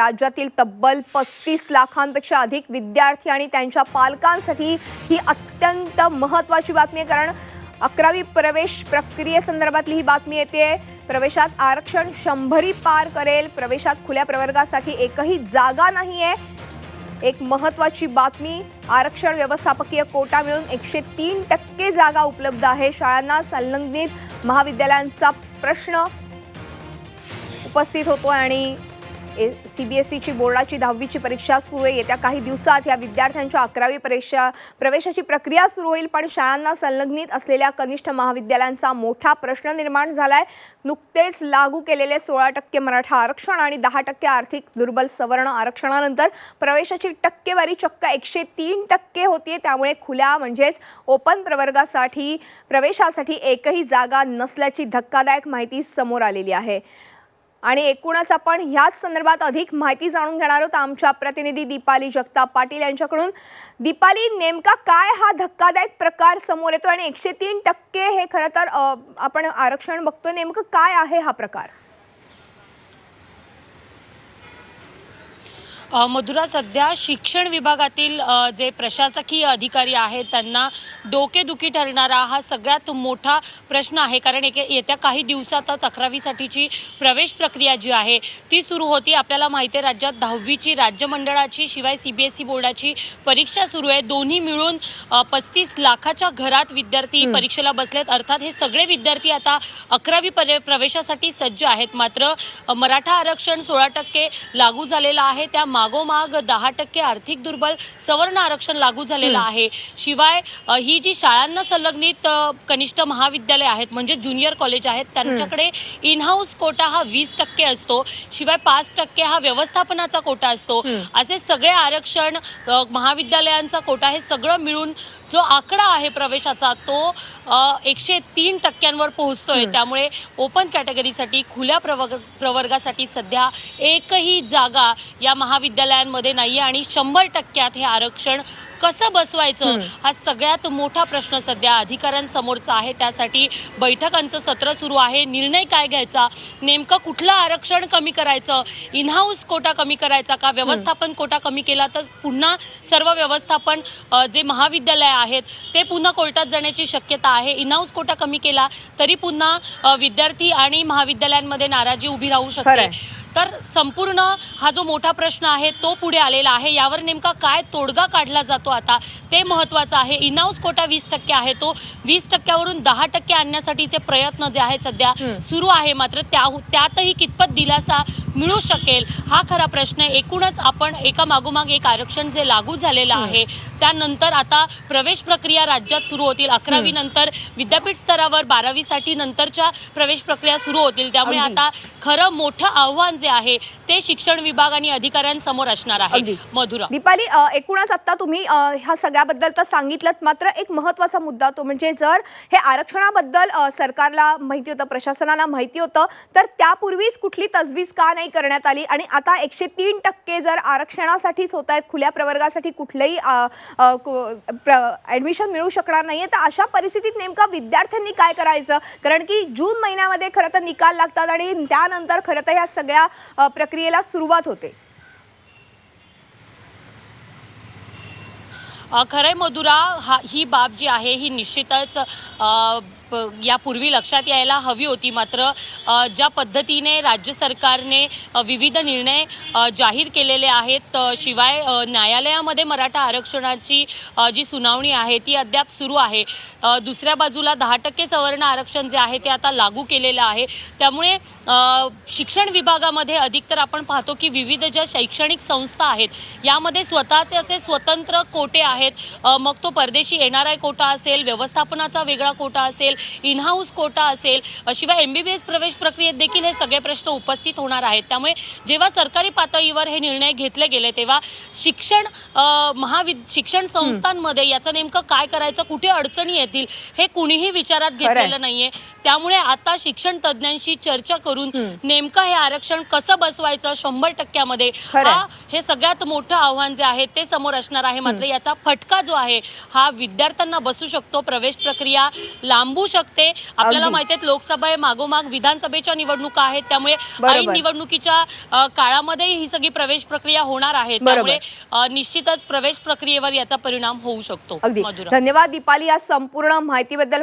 राज्यातील तब्बल पस्तीस लाखांपेक्षा अधिक विद्यार्थी आणि त्यांच्या पालकांसाठी ही अत्यंत महत्त्वाची बातमी आहे कारण अकरावी प्रवेश प्रक्रियेसंदर्भातली ही बातमी येते. प्रवेशात आरक्षण शंभरी पार करेल. प्रवेशात खुल्या प्रवर्गासाठी एकही जागा नाही आहे एक महत्वाची बातमी आरक्षण व्यवस्थापकीय कोटा मिळून एकशे तीन टक्के जागा उपलब्ध आहे. शाळांना संलग्नित महाविद्यालयांचा प्रश्न उपस्थित होतो आणि सी बी एस ईची बोर्डाची दहावीची परीक्षा सुरू आहे. येत्या काही दिवसात या विद्यार्थ्यांच्या अकरावी परीक्षा प्रवेशाची प्रक्रिया सुरू होईल पण शाळांना संलग्नित असलेल्या कनिष्ठ महाविद्यालयांचा मोठा प्रश्न निर्माण झाला आहे नुकतेच लागू केलेले सोळा टक्के मराठा आरक्षण आणि दहा टक्के आर्थिक दुर्बल सवर्ण आरक्षणानंतर प्रवेशाची टक्केवारी चक्क एकशे तीन टक्के होतीये. त्यामुळे खुल्या म्हणजेच ओपन प्रवर्गासाठी प्रवेशासाठी एकही जागा नसल्याची धक्कादायक माहिती समोर आलेली आहे. आणि एकूणच आपण ह्याच संदर्भात अधिक माहिती जाणून घेणार आहोत. आमच्या प्रतिनिधी दीपाली जगताप पाटील यांच्याकडून. दीपाली नेमका काय हा धक्कादायक प्रकार समोर येतो आणि एकशे तीन टक्के हे खरं तर आपण आरक्षण बघतोय. नेमकं काय आहे हा प्रकार? मधुरा सध्या शिक्षण विभागातील जे प्रशासकीय अधिकारी आहेत त्यांना डोकेदुखी ठरणारा हा सगळ्यात मोठा प्रश्न आहे. कारण एक येत्या काही दिवसातच अकरावीसाठीची प्रवेश प्रक्रिया जी आहे ती सुरू होती. आपल्याला माहिती आहे राज्यात दहावीची राज्य मंडळाची शिवाय सी बी एस ई बोर्डाची परीक्षा सुरू आहे. दोन्ही मिळून पस्तीस लाखाच्या घरात विद्यार्थी परीक्षेला बसलेत. अर्थात हे सगळे विद्यार्थी आता अकरावी परे प्रवेशासाठी सज्ज आहेत. मात्र मराठा आरक्षण सोळा टक्के लागू झालेलं आहे. त्या मागोमाग दहा टक्के आर्थिक दुर्बल सवर्ण आरक्षण लागू झालेलं आहे. शिवाय ही जी शाळांना संलग्नित कनिष्ठ महाविद्यालय आहेत म्हणजे ज्युनियर कॉलेज आहेत त्यांच्याकडे इन हाऊस कोटा हा वीस टक्के असतो. शिवाय पाच टक्के हा व्यवस्थापनाचा कोटा असतो. असे सगळे आरक्षण महाविद्यालयांचा कोटा हे सगळं मिळून जो आकडा आहे प्रवेशाचा तो एकशे तीन टक्क्यांवर पोहोचतोय. त्यामुळे ओपन कॅटेगरीसाठी खुल्या प्रवर्ग प्रवर्गासाठी सध्या एकही जागा या महाविद्यालयांमध्ये नाहीये आणि शंभर टक्क्यात हे आरक्षण कसं बसवायचं? हा सगळ्यात मोठा प्रश्न सध्या अधिकाऱ्यांसमोरचा आहे. त्यासाठी बैठकांचं सत्र सुरू आहे. निर्णय काय घ्यायचा? नेमकं कुठलं आरक्षण कमी करायचं? इनहाऊस कोटा कमी करायचा का? व्यवस्थापन कोटा कमी केला तर पुन्हा सर्व व्यवस्थापन जे महाविद्यालय आहेत ते पुन्हा कोर्टात जाण्याची शक्यता आहे. इनहाऊस कोटा कमी केला तरी पुन्हा विद्यार्थी आणि महाविद्यालयांमध्ये नाराजी उभी राहू. शकते. तर संपूर्ण हा जो मोठा प्रश्न आहे तो पुढे आलेला आहे. यावर नेमका काय तोडगा काढला जातो आता? ते महत्त्वाचं आहे. इनाऊस कोटा वीस टक्के आहे तो. वीस टक्क्यावरून दहा टक्के आणण्यासाठीचे प्रयत्न जे आहेत सध्या सुरू आहे मात्र त्या त्यातही कितपत दिलासा मिळू शकेल? हा खरा प्रश्न आहे. एकूणच आपण एका मागोमाग एक आरक्षण जे लागू झालेलं आहे त्यानंतर आता प्रवेश प्रक्रिया राज्यात सुरू होतील. अकरावी नंतर विद्यापीठ स्तरावर बारावीसाठी नंतरच्या प्रवेश प्रक्रिया सुरू होतील. त्यामुळे. आता खरं मोठं आव्हान जे आहे ते शिक्षण विभाग आणि अधिकाऱ्यांसमोर असणार. आहे. मधुरा. दीपाली एकूणच आता तुम्ही ह्या सगळ्याबद्दल तर सांगितलं मात्र एक महत्त्वाचा मुद्दा तो म्हणजे जर हे आरक्षणाबद्दल सरकारला माहिती होतं प्रशासनाला माहिती होतं तर त्यापूर्वीच कुठली तजवीज का नाही? करण्यात आली. आणि आता एकशे तीन टक्के जर आरक्षणासाठीच होत आहेत खुल्या प्रवर्गासाठी कुठलंही ऍडमिशन मिळू शकणार नाहीये तर अशा परिस्थितीत नेमका विद्यार्थ्यांनी काय करायचं? कारण की जून महिन्यामध्ये खरं तर निकाल लागतात आणि त्यानंतर खरं तर ह्या सगळ्या प्रक्रियेला सुरुवात होते. खरं खरंय मधुरा हा ही बाब जी आहे ही निश्चितच यापूर्वी लक्षात यायला हवी होती मात्र ज्या पद्धतीने राज्य सरकारने विविध निर्णय जाहीर केलेले आहेत शिवाय न्यायालयामध्ये मराठा आरक्षणाची जी सुनावणी आहे ती अद्याप सुरू आहे. दुसऱ्या बाजूला दहा टक्के सवर्ण आरक्षण जे आहे ते आता लागू केलेलं आहे. त्यामुळे शिक्षण विभागामध्ये अधिक तर आपण पाहतो की विविध ज्या शैक्षणिक संस्था आहेत यामध्ये स्वतःचे असे स्वतंत्र कोटे आहेत. मग तो परदेशी एन आर आय कोटा असेल व्यवस्थापनाचा वेगळा कोटा असेल इनहाऊस कोटा असेल शिवाय एम बी बी एस प्रवेश प्रक्रियेत देखील हे सगळे प्रश्न उपस्थित होणार आहेत. त्यामुळे जेव्हा सरकारी पातळीवर हे निर्णय घेतले गेले तेव्हा शिक्षण महाविद शिक्षण संस्थांमध्ये याचं नेमकं काय करायचं कुठे अडचणी येतील हे कुणीही विचारात. घेतलेलं नाहीये. त्यामुळे आता शिक्षण तज्ज्ञांशी चर्चा करून नेमकं हे आरक्षण कसं बसवायचं शंभर टक्क्यामध्ये. हा हे सगळ्यात मोठं आव्हान जे आहे ते समोर असणार आहे. मात्र याचा फटका जो आहे हा विद्यार्थ्यांना बसू शकतो. प्रवेश प्रक्रिया लांबू शकते आपल्याला. माहिती आहे लोकसभा मागोमाग विधानसभेच्या निवडणुका आहेत त्यामुळे. ऐन निवडणुकीच्या काळामध्ये ही सगळी प्रवेश प्रक्रिया होणार आहे. त्यामुळे निश्चितच प्रवेश प्रक्रियेवर याचा परिणाम होऊ शकतो धन्यवाद दीपाली या संपूर्ण माहितीबद्दल